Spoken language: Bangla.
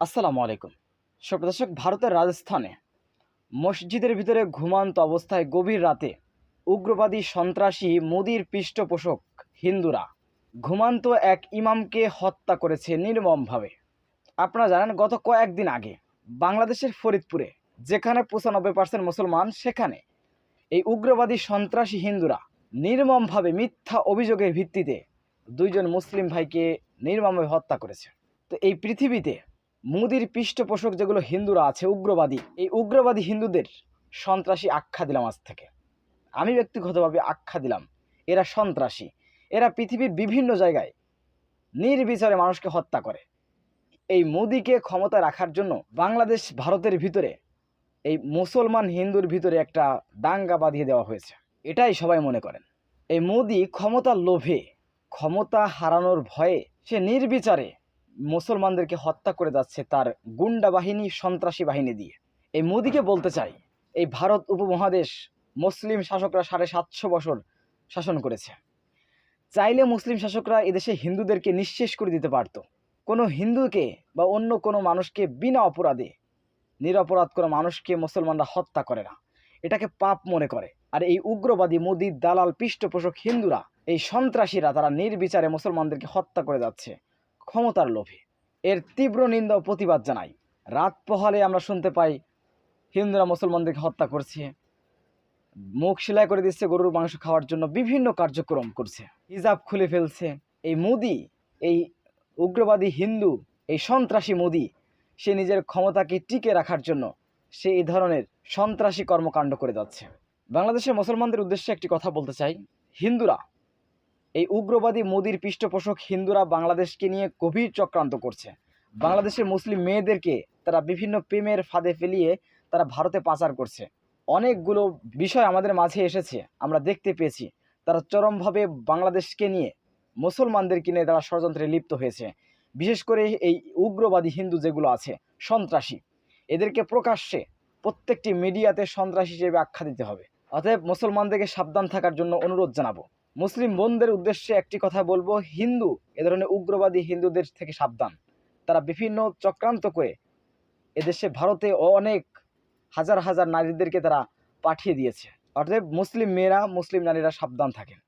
আসসালামু আলাইকুম। সুপ্রদর্শক ভারতের রাজস্থানে মসজিদের ভিতরে ঘুমান্ত অবস্থায় গভীর রাতে উগ্রবাদী সন্ত্রাসী মোদির পৃষ্ঠপোষক হিন্দুরা ঘুমান্ত এক ইমামকে হত্যা করেছে নির্মমভাবে। আপনারা জানেন, গত কয়েকদিন আগে বাংলাদেশের ফরিদপুরে যেখানে পঁচানব্বই পার্সেন্ট মুসলমান, সেখানে এই উগ্রবাদী সন্ত্রাসী হিন্দুরা নির্মমভাবে মিথ্যা অভিযোগের ভিত্তিতে দুইজন মুসলিম ভাইকে নির্মমভাবে হত্যা করেছে। তো এই পৃথিবীতে মুদির পৃষ্ঠপোষক যেগুলো হিন্দুরা আছে, উগ্রবাদী, এই উগ্রবাদী হিন্দুদের সন্ত্রাসী আখ্যা দিলাম আজ থেকে। আমি ব্যক্তিগতভাবে আখ্যা দিলাম, এরা সন্ত্রাসী। এরা পৃথিবীর বিভিন্ন জায়গায় নির্বিচারে মানুষকে হত্যা করে। এই মোদিকে ক্ষমতা রাখার জন্য বাংলাদেশ ভারতের ভিতরে, এই মুসলমান হিন্দুর ভিতরে একটা দাঙ্গা বাঁধিয়ে দেওয়া হয়েছে। এটাই সবাই মনে করেন। এই মোদি ক্ষমতার লোভে, ক্ষমতা হারানোর ভয়ে সে নির্বিচারে মুসলমানদেরকে হত্যা করে যাচ্ছে তার গুন্ডা বাহিনী, সন্ত্রাসী বাহিনী দিয়ে। এই মোদিকে বলতে চাই, এই ভারত উপমহাদেশ মুসলিম শাসকরা সাড়ে সাতশো বছর শাসন করেছে। চাইলে মুসলিম শাসকরা এদেশে হিন্দুদেরকে নিঃশেষ করে দিতে পারত। কোনো হিন্দুকে বা অন্য কোনো মানুষকে বিনা অপরাধে, নিরপরাধ কোনো মানুষকে মুসলমানরা হত্যা করে না। এটাকে পাপ মনে করে। আর এই উগ্রবাদী মোদির দালাল, পৃষ্ঠপোষক হিন্দুরা, এই সন্ত্রাসীরা, তারা নির্বিচারে মুসলমানদেরকে হত্যা করে যাচ্ছে। ক্ষমতার লোভে। এর তীব্র নিন্দা ও প্রতিবাদ জানাই। রাত পোহালে আমরা শুনতে পাই, হিন্দুরা মুসলমানদেরকে হত্যা করছে। মুখ সেলাই করে দিচ্ছে গরুর মাংস খাওয়ার জন্য বিভিন্ন কার্যক্রম করছে। হিজাব খুলে ফেলছে। এই মোদি, এই উগ্রবাদী হিন্দু, এই সন্ত্রাসী মোদি, সে নিজের ক্ষমতাকে টিকে রাখার জন্য সে এই ধরনের সন্ত্রাসী কর্মকাণ্ড করে যাচ্ছে। বাংলাদেশের মুসলমানদের উদ্দেশ্যে একটি কথা বলতে চাই। হিন্দুরা এই উগ্রবাদী মোদির পৃষ্ঠপোষক হিন্দুরা বাংলাদেশকে নিয়ে গভীর চক্রান্ত করছে। বাংলাদেশের মুসলিম মেয়েদেরকে তারা বিভিন্ন প্রেমের ফাঁদে ফেলিয়ে তারা ভারতে পাচার করছে। অনেকগুলো বিষয় আমাদের মাঝে এসেছে, আমরা দেখতে পেয়েছি। তারা চরমভাবে বাংলাদেশকে নিয়ে মুসলমানদেরকে নিয়ে তারা ষড়যন্ত্রে লিপ্ত হয়েছে। বিশেষ করে এই উগ্রবাদী হিন্দু যেগুলো আছে, সন্ত্রাসী। এদেরকে প্রকাশ্যে প্রত্যেকটি মিডিয়াতে সন্ত্রাসী হিসেবে আখ্যা দিতে হবে। অতএব মুসলমানদেরকে সাবধান থাকার জন্য অনুরোধ জানাব। মুসলিম বোনদের উদ্দেশ্যে একটি কথা বলব। হিন্দু, এ ধরনের উগ্রবাদী হিন্দুদের থেকে সাবধান। তারা বিভিন্ন চক্রান্ত করে এদেশে, ভারতে অনেক হাজার হাজার নারীদেরকে তারা পাঠিয়ে দিয়েছে। অর্থাৎ মুসলিম মেয়েরা, মুসলিম নারীরা সাবধান থাকেন।